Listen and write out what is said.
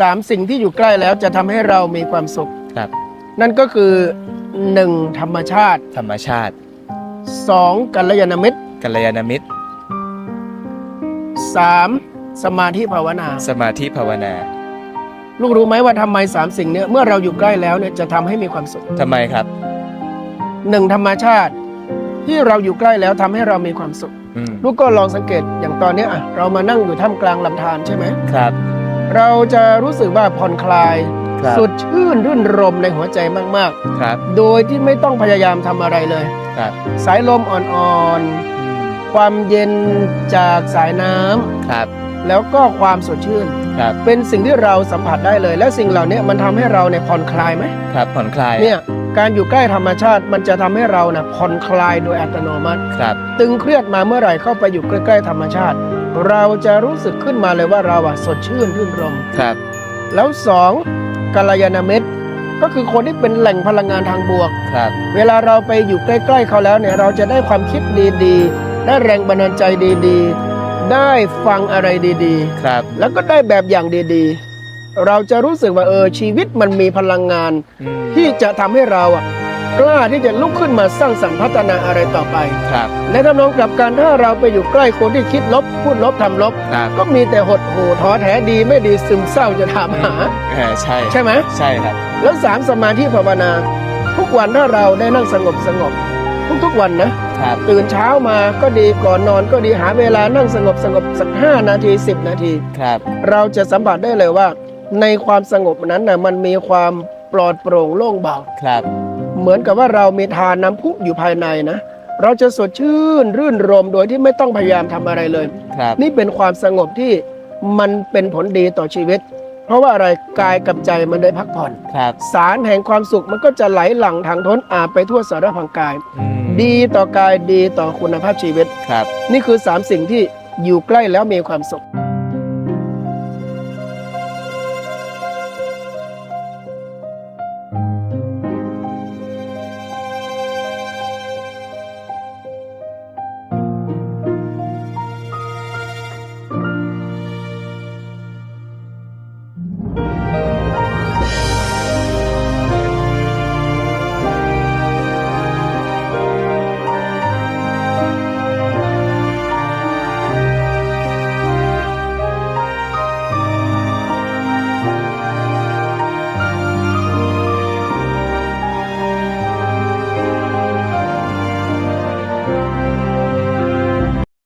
สามสิ่งที่อยู่ใกล้แล้วจะทำให้เรามีความสุข ครับ นั่นก็คือหนึ่งธรรมชาติธรรมชาติ สองกัลยาณมิตรกัลยาณมิตร สามสมาธิภาวนา สมาธิภาวนา ลูกรู้ไหมว่าทำไมสามสิ่งเนี้ยเมื่อเราอยู่ใกล้แล้วเนี่ยจะทำให้มีความสุขทำไมครับ หนึ่งธรรมชาติ ที่เราอยู่ใกล้แล้วทำให้เรามีความสุข อืม ลูกก็ลองสังเกตอย่างตอนเนี้ยอะเรามานั่งอยู่ท่ามกลางลำธารใช่ไหมครับ เราจะรู้สึกว่าผ่อนคลาย ครับสดชื่นรื่นรมในหัวใจมากครับๆ โดยที่ไม่ต้องพยายามทำอะไรเลย ครับสายลมอ่อนอืมๆความเย็นจากสายน้ำครับแล้วก็ความสดชื่น ครับเป็นสิ่งที่เราสัมผัสได้เลย และสิ่งเหล่านี้มันทำให้เราเนี่ยผ่อนคลายไหมครับผ่อนคลายเนี่ยการอยู่ใกล้ธรรมชาติมันจะทำให้เรานะผ่อนคลายโดยอัตโนมัติ ครับตึงเครียดมาเมื่อไหร่เข้าไปอยู่ใกล้ๆธรรมชาติ เราจะรู้สึกขึ้นมาเลยว่าเราอะสดชื่นรื่นรมครับ แล้วสองกัลยาณมิตรก็คือคนที่เป็นแหล่งพลังงานทางบวก ครับ เวลาเราไปอยู่ใกล้ ๆเขาแล้วเนี่ยเราจะได้ความคิดดีๆ ได้แรงบันดาลใจดีๆ ได้ฟังอะไรดีครับๆแล้วก็ได้แบบอย่างดีๆ เราจะรู้สึกว่าเออชีวิตมันมีพลังงาน อืม ที่จะทำให้เราอะ กล้าที่จะลุกขึ้นมาสร้างสรรค์พัฒนาอะไรต่อไป ครับ และถ้าน้องกลับกันถ้าเราไปอยู่ใกล้คนที่คิดลบ พูดลบทำลบ ครับก็มีแต่หดหู่ท้อแท้ดีไม่ดีซึมเศร้าจะถามหา เออใช่ใช่ไหม ใช่ครับ แล้วสามสมาธิภาวนา ทุกวันถ้าเราได้นั่งสงบสงบทุกๆวันนะ ครับ ตื่นเช้ามาก็ดีก่อนนอนก็ดีหาเวลานั่งสงบสงบสักห้านาทีสิบนาที ครับ เราจะสัมผัสได้เลยว่า ในความสงบนั้นนะมันมีความปลอดโปร่งโล่งเบา ครับ เหมือนกับว่าเรามีทานน้ำพุอยู่ภายในนะ เราจะสดชื่นรื่นรมโดยที่ไม่ต้องพยายามทำอะไรเลย ครับนี่เป็นความสงบที่มันเป็นผลดีต่อชีวิต เพราะว่าอะไรกายกับใจมันได้พักผ่อน ครับสารแห่งความสุขมันก็จะไหลหลั่งทางท้นอาบไปทั่วสารพังกาย อืมดีต่อกายดีต่อคุณภาพชีวิต ครับ นี่คือสามสิ่งที่อยู่ใกล้แล้วมีความสุขค